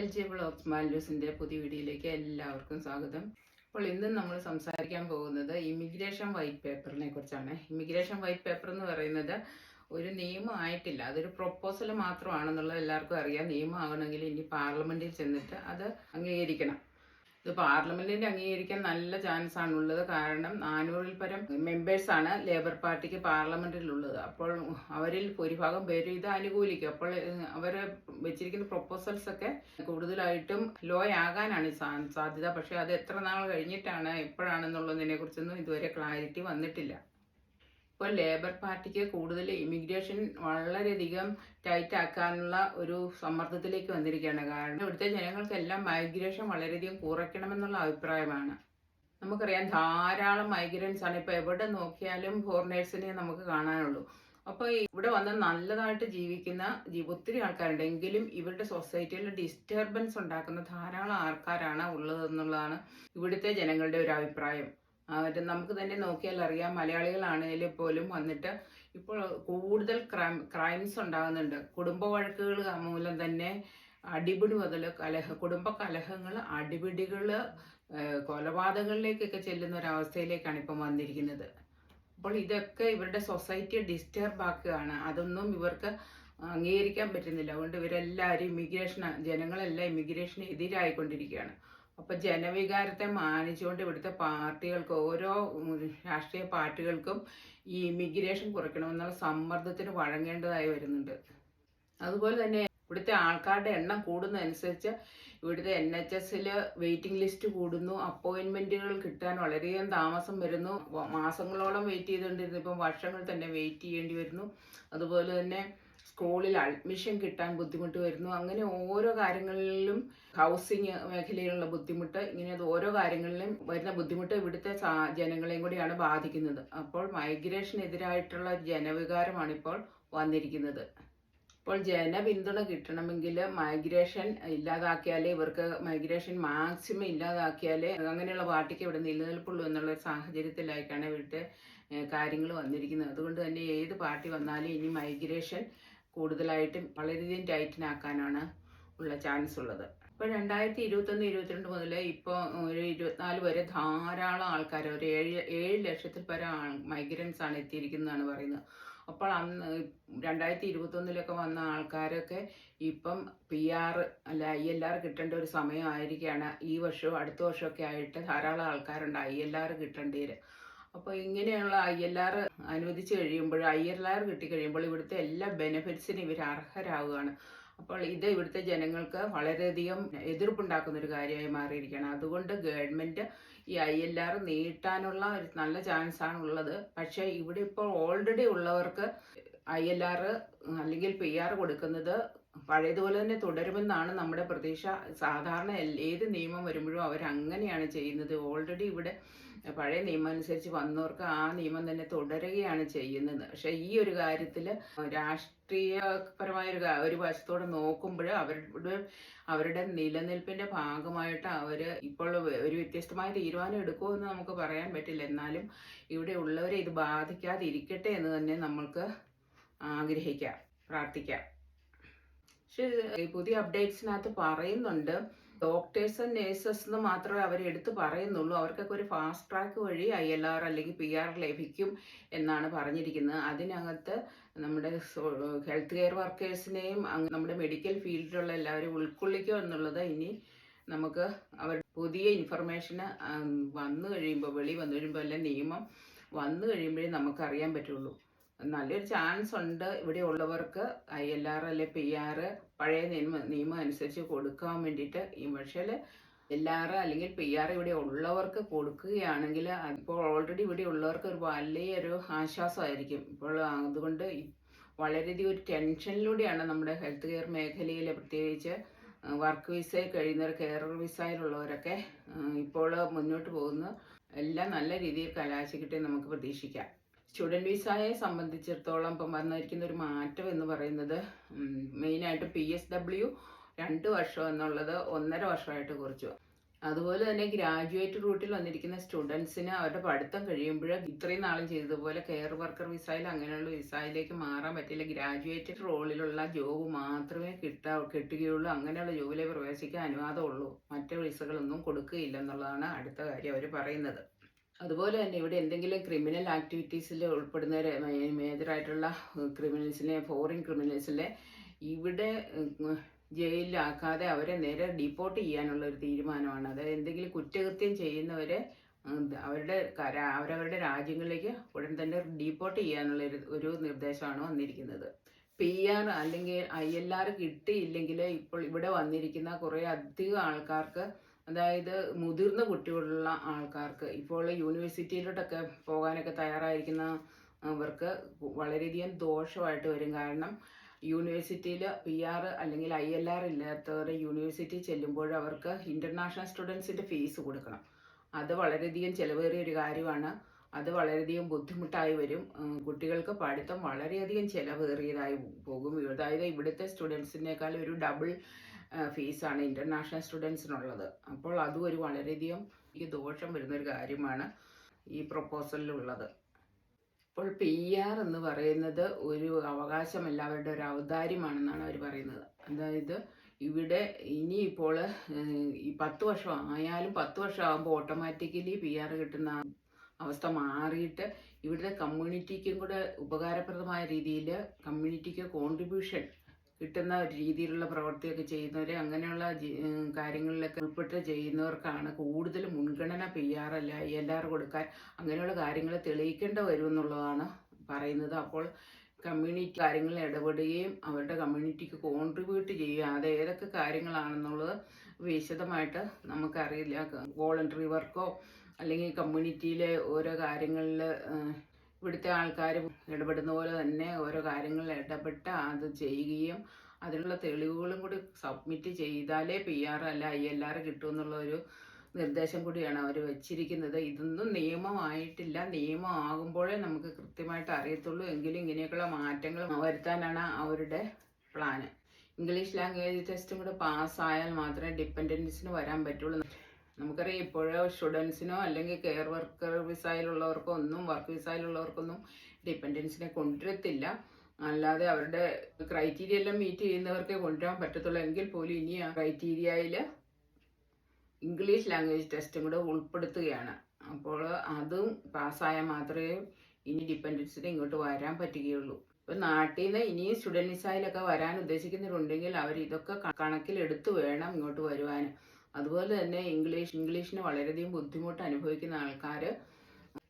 L G block മാൽഡ്യൂസിന്റെ പുതിയ വീഡിയോയിലേക്ക് എല്ലാവർക്കും സ്വാഗതം. അപ്പോൾ ഇന്ന് നമ്മൾ സംസാരിക്കാൻ പോകുന്നത് ഇമിഗ്രേഷൻ വൈറ്റ് പേപ്പറിനെ കുറിച്ചാണ്. ഇമിഗ്രേഷൻ വൈറ്റ് പേപ്പർ എന്ന് പറയുന്നത് ഒരു നിയമം ആയിട്ടില്ല. അതൊരു പ്രൊപ്പോസൽ മാത്രമാണെന്നുള്ളത് എല്ലാവർക്കും അറിയാം. നിയമം ആവണമെങ്കിൽ ഇനി പാർലമെന്റിൽ ചെന്നിട്ട് അത് അംഗീകരിക്കണം. ഇത് പാർലമെന്റിൽ അംഗീകരിക്കാൻ നല്ല ചാൻസ് ആണുള്ളത്. കാരണം നാനൂറിൽ പരം മെമ്പേഴ്സ് ആണ് ലേബർ പാർട്ടിക്ക് പാർലമെന്റിലുള്ളത്. അപ്പോൾ അവരിൽ ഭൂരിഭാഗം പേര് ഇത് അനുകൂലിക്കും. അപ്പോൾ അവർ വെച്ചിരിക്കുന്ന പ്രൊപ്പോസൽസ് ഒക്കെ കൂടുതലായിട്ടും ലോ ആകാനാണ് സാധ്യത. പക്ഷെ അത് എത്ര നാൾ കഴിഞ്ഞിട്ടാണ് എപ്പോഴാണെന്നുള്ളതിനെ കുറിച്ചൊന്നും ഇതുവരെ ക്ലാരിറ്റി വന്നിട്ടില്ല. ഇപ്പോൾ ലേബർ പാർട്ടിക്ക് കൂടുതൽ ഇമിഗ്രേഷൻ വളരെയധികം ടൈറ്റ് ആക്കാനുള്ള ഒരു സമ്മർദ്ദത്തിലേക്ക് വന്നിരിക്കുകയാണ്. കാരണം ഇവിടുത്തെ ജനങ്ങൾക്കെല്ലാം മൈഗ്രേഷൻ വളരെയധികം കുറയ്ക്കണമെന്നുള്ള അഭിപ്രായമാണ്. നമുക്കറിയാം ധാരാളം മൈഗ്രൻസ് ആണ് ഇപ്പോൾ എവിടെ നോക്കിയാലും ഫോറിനേഴ്സിനെ നമുക്ക് കാണാനുള്ളൂ. അപ്പോൾ ഇവിടെ വന്ന് നല്ലതായിട്ട് ജീവിക്കുന്ന ഒത്തിരി ആൾക്കാരുണ്ട്. എങ്കിലും ഇവരുടെ സൊസൈറ്റിയിൽ ഡിസ്റ്റർബൻസ് ഉണ്ടാക്കുന്ന ധാരാളം ആൾക്കാരാണ് ഉള്ളതെന്നുള്ളതാണ് ഇവിടുത്തെ ജനങ്ങളുടെ ഒരു അഭിപ്രായം. അവർ നമുക്ക് തന്നെ നോക്കിയാൽ അറിയാം മലയാളികളാണെങ്കിൽ പോലും വന്നിട്ട് ഇപ്പോൾ കൂടുതൽ ക്രൈം ക്രൈംസ് ഉണ്ടാകുന്നുണ്ട്. കുടുംബ വഴക്കുകൾ മൂലം തന്നെ അടിപിടി മുതൽ കലഹ കുടുംബ കലഹങ്ങൾ അടിപിടികൾ കൊലപാതകങ്ങളിലേക്കൊക്കെ ചെല്ലുന്ന ഒരു അവസ്ഥയിലേക്കാണ് ഇപ്പം വന്നിരിക്കുന്നത്. അപ്പോൾ ഇതൊക്കെ ഇവരുടെ സൊസൈറ്റിയെ ഡിസ്റ്റർബ് ആക്കുകയാണ്. അതൊന്നും ഇവർക്ക് അംഗീകരിക്കാൻ പറ്റുന്നില്ല. അതുകൊണ്ട് ഇവരെല്ലാവരും ഇമിഗ്രേഷൻ ജനങ്ങളെല്ലാം ഇമിഗ്രേഷന് എതിരായിക്കൊണ്ടിരിക്കുകയാണ്. അപ്പൊ ജനവികാരത്തെ മാനിച്ചുകൊണ്ട് ഇവിടുത്തെ പാർട്ടികൾക്ക് ഓരോ രാഷ്ട്രീയ പാർട്ടികൾക്കും ഈ ഇമിഗ്രേഷൻ കുറയ്ക്കണമെന്നുള്ള സമ്മർദ്ദത്തിന് വഴങ്ങേണ്ടതായി വരുന്നുണ്ട്. അതുപോലെ തന്നെ ഇവിടുത്തെ ആൾക്കാരുടെ എണ്ണം കൂടുന്നതനുസരിച്ച് ഇവിടുത്തെ എൻ എച്ച് എസിൽ വെയിറ്റിംഗ് ലിസ്റ്റ് കൂടുന്നു. അപ്പോയിന്റ്മെന്റുകൾ കിട്ടാൻ വളരെയധികം താമസം വരുന്നു. മാസങ്ങളോളം വെയിറ്റ് ചെയ്തുകൊണ്ടിരുന്നു. ഇപ്പം വർഷങ്ങൾ തന്നെ വെയിറ്റ് ചെയ്യേണ്ടി വരുന്നു. അതുപോലെ തന്നെ സ്കൂളിൽ അഡ്മിഷൻ കിട്ടാൻ ബുദ്ധിമുട്ട് വരുന്നു. അങ്ങനെ ഓരോ കാര്യങ്ങളിലും ഹൗസിങ് മേഖലയിലുള്ള ബുദ്ധിമുട്ട് ഇങ്ങനെ ഓരോ കാര്യങ്ങളിലും വരുന്ന ബുദ്ധിമുട്ട് ഇവിടുത്തെ ജനങ്ങളെയും കൂടിയാണ് ബാധിക്കുന്നത്. അപ്പോൾ മൈഗ്രേഷനെതിരായിട്ടുള്ള ജനവികാരമാണ് ഇപ്പോൾ വന്നിരിക്കുന്നത്. ഇപ്പോൾ ജനപിന്തുണ കിട്ടണമെങ്കിൽ മൈഗ്രേഷൻ ഇല്ലാതാക്കിയാലേ ഇവർക്ക് മൈഗ്രേഷൻ മാക്സിമം ഇല്ലാതാക്കിയാലേ അങ്ങനെയുള്ള പാർട്ടിക്ക് ഇവിടെ നിലനിൽപ്പുള്ളൂ എന്നുള്ള സാഹചര്യത്തിലായിട്ടാണ് ഇവിടുത്തെ കാര്യങ്ങൾ വന്നിരിക്കുന്നത്. അതുകൊണ്ട് തന്നെ ഏത് പാർട്ടി വന്നാലും ഇനി മൈഗ്രേഷൻ കൂടുതലായിട്ടും വളരെയധികം ടൈറ്റിനാക്കാനാണ് ഉള്ള ചാൻസ് ഉള്ളത്. ഇപ്പോൾ രണ്ടായിരത്തി ഇരുപത്തൊന്ന് ഇരുപത്തിരണ്ട് മുതൽ ഇപ്പോൾ ഒരു ഇരുപത്തിനാല് വരെ ധാരാളം ആൾക്കാർ ഒരു ഏഴ് ഏഴ് ലക്ഷത്തിൽ പരം മൈഗ്രൻസ് ആണ് എത്തിയിരിക്കുന്നതാണ് പറയുന്നത്. അപ്പോൾ അന്ന് രണ്ടായിരത്തി ഇരുപത്തൊന്നിലൊക്കെ വന്ന ആൾക്കാരൊക്കെ ഇപ്പം പി ആർ അല്ല ഐ എൽ ആർ കിട്ടേണ്ട ഒരു സമയമായിരിക്കുകയാണ് ഈ വർഷവും അടുത്ത വർഷമൊക്കെ ആയിട്ട് ധാരാളം ആൾക്കാരുണ്ട് ഐ എൽ ആർ കിട്ടേണ്ടവർ അപ്പോൾ ഇങ്ങനെയുള്ള ഐ എൽ ആർ അനുവദിച്ച് കഴിയുമ്പോൾ ഐ എൽ ആർ കിട്ടിക്കഴിയുമ്പോൾ ഇവിടുത്തെ എല്ലാ ബെനിഫിറ്റ്സിനും ഇവർ അർഹരാകുകയാണ് അപ്പോൾ ഇത് ഇവിടുത്തെ ജനങ്ങൾക്ക് വളരെയധികം എതിർപ്പുണ്ടാക്കുന്ന ഒരു കാര്യമായി മാറിയിരിക്കുകയാണ്. അതുകൊണ്ട് ഗവൺമെന്റ് ഈ ഐ എൽ ആർ നീട്ടാനുള്ള ഒരു നല്ല ചാൻസ് ആണ് ഉള്ളത്. പക്ഷേ ഇവിടെ ഇപ്പോൾ ഓൾറെഡി ഉള്ളവർക്ക് ഐ എൽ ആർ അല്ലെങ്കിൽ പി ആർ കൊടുക്കുന്നത് പഴയതുപോലെ തന്നെ തുടരുമെന്നാണ് നമ്മുടെ പ്രതീക്ഷ. സാധാരണ ഏത് നിയമം വരുമ്പോഴും അവർ അങ്ങനെയാണ് ചെയ്യുന്നത്. ഓൾറെഡി ഇവിടെ പഴയ നിയമം അനുസരിച്ച് വന്നവർക്ക് ആ നിയമം തന്നെ തുടരുകയാണ് ചെയ്യുന്നത്. പക്ഷെ ഈ ഒരു കാര്യത്തിൽ രാഷ്ട്രീയപരമായ ഒരു ഒരു വശത്തോടെ നോക്കുമ്പോൾ അവരുടെ അവരുടെ നിലനിൽപ്പിന്റെ ഭാഗമായിട്ട് അവർ ഇപ്പോൾ ഒരു വ്യത്യസ്തമായ തീരുമാനം എടുക്കുമോ എന്ന് നമുക്ക് പറയാൻ പറ്റില്ല. എന്നാലും ഇവിടെ ഉള്ളവരെ ഇത് ബാധിക്കാതിരിക്കട്ടെ എന്ന് തന്നെ നമ്മൾക്ക് ആഗ്രഹിക്കാം പ്രാർത്ഥിക്കാം. പക്ഷെ പുതിയ അപ്ഡേറ്റ്സിനകത്ത് പറയുന്നുണ്ട് ഡോക്ടേഴ്സ് നേഴ്സസ് മാത്രമേ അവർ എടുത്ത് പറയുന്നുള്ളൂ. അവർക്കൊക്കെ ഒരു ഫാസ്റ്റ് ട്രാക്ക് വഴി ഐ എൽ ആർ അല്ലെങ്കിൽ പി ആർ ലഭിക്കും എന്നാണ് പറഞ്ഞിരിക്കുന്നത്. അതിനകത്ത് നമ്മുടെ ഹെൽത്ത് കെയർ വർക്കേഴ്സിനെയും നമ്മുടെ മെഡിക്കൽ ഫീൽഡിലുള്ള എല്ലാവരും ഉൾക്കൊള്ളിക്കുക എന്നുള്ളത് ഇനി നമുക്ക് അവർ പുതിയ ഇൻഫർമേഷന് വന്നു കഴിയുമ്പോൾ വെളി വന്നു കഴിയുമ്പോൾ അല്ല നിയമം വന്നു കഴിയുമ്പോഴേ നമുക്കറിയാൻ പറ്റുള്ളൂ. നല്ലൊരു ചാൻസ് ഉണ്ട് ഇവിടെ ഉള്ളവർക്ക് ഐ എൽ ആർ അല്ലെ പി ആർ പഴയ നിയമ നിയമം അനുസരിച്ച് കൊടുക്കാൻ വേണ്ടിയിട്ട്. ഈ പക്ഷേ എൽ ആർ അല്ലെങ്കിൽ പി ആർ ഇവിടെ ഉള്ളവർക്ക് കൊടുക്കുകയാണെങ്കിൽ ഇപ്പോൾ ഓൾറെഡി ഇവിടെ ഉള്ളവർക്ക് ഒരു വലിയൊരു ആശ്വാസമായിരിക്കും. ഇപ്പോൾ അതുകൊണ്ട് വളരെയധികം ഒരു ടെൻഷനിലൂടെയാണ് നമ്മുടെ ഹെൽത്ത് കെയർ മേഖലയിൽ പ്രത്യേകിച്ച് വർക്ക് വിസയിൽ കഴിയുന്നവർ കെയർ വിസയിലുള്ളവരൊക്കെ ഇപ്പോൾ മുന്നോട്ട് പോകുന്നു. എല്ലാം നല്ല രീതിയിൽ കലാശിക്കട്ടെ നമുക്ക് പ്രതീക്ഷിക്കാം. സ്റ്റുഡന്റ് വിസയെ സംബന്ധിച്ചിടത്തോളം ഇപ്പം വന്നിരിക്കുന്ന ഒരു മാറ്റം എന്ന് പറയുന്നത് മെയിനായിട്ട് പി എസ് ഡബ്ല്യു രണ്ട് വർഷം എന്നുള്ളത് ഒന്നര വർഷമായിട്ട് കുറച്ചു. അതുപോലെ തന്നെ ഗ്രാജുവേറ്റ് റൂട്ടിൽ വന്നിരിക്കുന്ന സ്റ്റുഡൻസിന് അവരുടെ പഠിത്തം കഴിയുമ്പോൾ ഇത്രയും നാളും ചെയ്തതുപോലെ കെയർ വർക്കർ വിസയിൽ അങ്ങനെയുള്ള വിസയിലേക്ക് മാറാൻ പറ്റില്ല. ഗ്രാജുവേറ്റ് റോളിലുള്ള ജോബ് മാത്രമേ കിട്ടാ കിട്ടുകയുള്ളൂ. അങ്ങനെയുള്ള ജോബിലേക്ക് പ്രവേശിക്കാൻ അനുവാദമുള്ളൂ. മറ്റു വിസകളൊന്നും കൊടുക്കുകയില്ല എന്നുള്ളതാണ് അടുത്ത കാര്യം അവർ പറയുന്നത്. അതുപോലെ തന്നെ ഇവിടെ എന്തെങ്കിലും ക്രിമിനൽ ആക്ടിവിറ്റീസിൽ ഉൾപ്പെടുന്ന മേജറായിട്ടുള്ള ക്രിമിനൽസിനെ ഫോറിൻ ക്രിമിനൽസിനെ ഇവിടെ ജയിലിലാക്കാതെ അവരെ നേരെ ഡിപ്പോർട്ട് ചെയ്യാനുള്ള ഒരു തീരുമാനമാണ്. അതായത് എന്തെങ്കിലും കുറ്റകൃത്യം ചെയ്യുന്നവരെ അവരുടെ കര- അവരവരുടെ രാജ്യങ്ങളിലേക്ക് ഉടൻ തന്നെ ഡീപ്പോർട്ട് ചെയ്യാനുള്ള ഒരു നിർദ്ദേശമാണ് വന്നിരിക്കുന്നത്. പി ആർ അല്ലെങ്കിൽ ഐ എൽ ആർ കിട്ടിയില്ലെങ്കിൽ ഇപ്പോൾ ഇവിടെ വന്നിരിക്കുന്ന കുറേ അധികം ആൾക്കാർക്ക് അതായത് മുതിർന്ന കുട്ടികളുള്ള ആൾക്കാർക്ക് ഇപ്പോൾ യൂണിവേഴ്സിറ്റിയിലോട്ടൊക്കെ പോകാനൊക്കെ തയ്യാറായിരിക്കുന്ന അവർക്ക് വളരെയധികം ദോഷമായിട്ട് വരും. കാരണം യൂണിവേഴ്സിറ്റിയിൽ പി ആർ അല്ലെങ്കിൽ ഐ എൽ ആർ ഇല്ലാത്തവർ യൂണിവേഴ്സിറ്റി ചെല്ലുമ്പോൾ അവർക്ക് ഇന്റർനാഷണൽ സ്റ്റുഡൻസിന്റെ ഫീസ് കൊടുക്കണം. അത് വളരെയധികം ചിലവേറിയ ഒരു കാര്യമാണ്. അത് വളരെയധികം ബുദ്ധിമുട്ടായി വരും. കുട്ടികൾക്ക് പഠിത്തം വളരെയധികം ചിലവേറിയതായി പോകും. അതായത് ഇവിടുത്തെ സ്റ്റുഡൻസിനേക്കാൾ ഒരു ഡബിൾ ഫീസാണ് ഇന്റർനാഷണൽ സ്റ്റുഡൻസിനുള്ളത്. അപ്പോൾ അതും ഒരു വളരെയധികം എനിക്ക് ദോഷം വരുന്നൊരു കാര്യമാണ് ഈ പ്രപ്പോസലിലുള്ളത്. അപ്പോൾ പി ആർ എന്ന് പറയുന്നത് ഒരു അവകാശം എല്ലാവരുടെ ഒരു ഔദാര്യമാണെന്നാണ് അവർ പറയുന്നത്. അതായത് ഇവിടെ ഇനിയിപ്പോൾ ഈ പത്ത് വർഷം ആയാലും പത്ത് വർഷം ആകുമ്പോൾ ഓട്ടോമാറ്റിക്കലി പി ആർ കിട്ടുന്ന അവസ്ഥ മാറിയിട്ട് ഇവിടുത്തെ കമ്മ്യൂണിറ്റിക്കും കൂടെ ഉപകാരപ്രദമായ രീതിയിൽ കമ്മ്യൂണിറ്റിക്ക് കോൺട്രിബ്യൂഷൻ കിട്ടുന്ന ഒരു രീതിയിലുള്ള പ്രവൃത്തിയൊക്കെ ചെയ്യുന്നവരെ അങ്ങനെയുള്ള കാര്യങ്ങളിലൊക്കെ ഉൾപ്പെട്ട് ചെയ്യുന്നവർക്കാണ് കൂടുതൽ മുൻഗണന P R I L R കൊടുക്കാൻ അങ്ങനെയുള്ള കാര്യങ്ങൾ തെളിയിക്കേണ്ട വരും എന്നുള്ളതാണ് പറയുന്നത്. അപ്പോൾ കമ്മ്യൂണിറ്റി കാര്യങ്ങളിൽ ഇടപെടുകയും അവരുടെ കമ്മ്യൂണിറ്റിക്ക് കോൺട്രിബ്യൂട്ട് ചെയ്യുക അത് ഏതൊക്കെ കാര്യങ്ങളാണെന്നുള്ളത് വിശദമായിട്ട് നമുക്കറിയില്ല. വോളണ്ടറി വർക്കോ അല്ലെങ്കിൽ കമ്മ്യൂണിറ്റിയിലെ ഓരോ കാര്യങ്ങളിൽ ഇവിടുത്തെ ആൾക്കാർ ഇടപെടുന്ന പോലെ തന്നെ ഓരോ കാര്യങ്ങളിൽ ഇടപെട്ട് അത് ചെയ്യുകയും അതിനുള്ള തെളിവുകളും കൂടി സബ്മിറ്റ് ചെയ്താലേ പി ആർ അല്ല ഐ എൽ ആർ കിട്ടുമെന്നുള്ള ഒരു നിർദ്ദേശം കൂടിയാണ് അവർ വെച്ചിരിക്കുന്നത്. ഇതൊന്നും നിയമമായിട്ടില്ല. നിയമം ആകുമ്പോഴേ നമുക്ക് കൃത്യമായിട്ട് അറിയത്തുള്ളൂ. എങ്കിലും ഇങ്ങനെയൊക്കെയുള്ള മാറ്റങ്ങൾ വരുത്താനാണ് അവരുടെ പ്ലാന് ഇംഗ്ലീഷ് ലാംഗ്വേജ് ടെസ്റ്റും കൂടെ പാസ്സായാൽ മാത്രമേ ഡിപ്പെൻഡൻസിന് വരാൻ പറ്റുള്ളൂ. നമുക്കറിയാം ഇപ്പോഴോ സ്റ്റുഡൻസിനോ അല്ലെങ്കിൽ കെയർ വർക്കർ വിസയിലുള്ളവർക്കോ ഒന്നും വർക്ക് വിസയിലുള്ളവർക്കൊന്നും ഡിപ്പെൻഡൻസിനെ കൊണ്ടുവരത്തില്ല. അല്ലാതെ അവരുടെ ക്രൈറ്റീരിയ എല്ലാം മീറ്റ് ചെയ്യുന്നവർക്കേ കൊണ്ടുവരാൻ പറ്റത്തുള്ളൂ. എങ്കിൽ പോലും ഇനി ആ ക്രൈറ്റീരിയയിൽ ഇംഗ്ലീഷ് ലാംഗ്വേജ് ടെസ്റ്റും കൂടെ ഉൾപ്പെടുത്തുകയാണ്. അപ്പോൾ അതും പാസ്സായാൽ മാത്രമേ ഇനി ഡിപ്പെൻഡൻസിന് ഇങ്ങോട്ട് വരാൻ പറ്റുകയുള്ളൂ. ഇപ്പം നാട്ടിൽ നിന്ന് ഇനിയും സ്റ്റുഡൻസായാലൊക്കെ വരാൻ ഉദ്ദേശിക്കുന്നവരുണ്ടെങ്കിൽ അവർ ഇതൊക്കെ കണക്കിലെടുത്ത് വേണം ഇങ്ങോട്ട് വരുവാൻ അതുപോലെ തന്നെ ഇംഗ്ലീഷ് ഇംഗ്ലീഷിന് വളരെയധികം ബുദ്ധിമുട്ട് അനുഭവിക്കുന്ന ആൾക്കാർ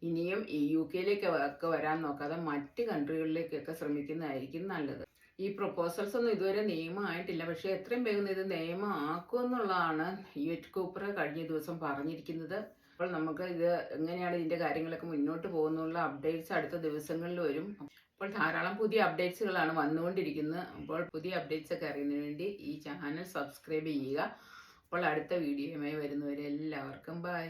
ഇനിയും ഈ യു കെയിലേക്ക് ഒക്കെ വരാൻ നോക്കാതെ മറ്റ് കൺട്രികളിലേക്കൊക്കെ ശ്രമിക്കുന്നതായിരിക്കും നല്ലത്. ഈ പ്രൊപ്പോസൽസ് ഒന്നും ഇതുവരെ നിയമമായിട്ടില്ല. പക്ഷേ എത്രയും വേഗം ഇത് നിയമമാക്കും എന്നുള്ളതാണ് യുഎറ്റ് കൂപ്പർ കഴിഞ്ഞ ദിവസം പറഞ്ഞിരിക്കുന്നത്. അപ്പോൾ നമുക്ക് ഇത് എങ്ങനെയാണ് ഇതിന്റെ കാര്യങ്ങളൊക്കെ മുന്നോട്ട് പോകുന്നുള്ള അപ്ഡേറ്റ്സ് അടുത്ത ദിവസങ്ങളിൽ വരും. അപ്പോൾ ധാരാളം പുതിയ അപ്ഡേറ്റ്സുകളാണ് വന്നുകൊണ്ടിരിക്കുന്നത്. അപ്പോൾ പുതിയ അപ്ഡേറ്റ്സ് ഒക്കെ അറിയുന്നതിന് വേണ്ടി ഈ ചാനൽ സബ്സ്ക്രൈബ് ചെയ്യുക. അപ്പോൾ അടുത്ത വീഡിയോയുമായി വരുന്നവരെ എല്ലാവർക്കും ബൈ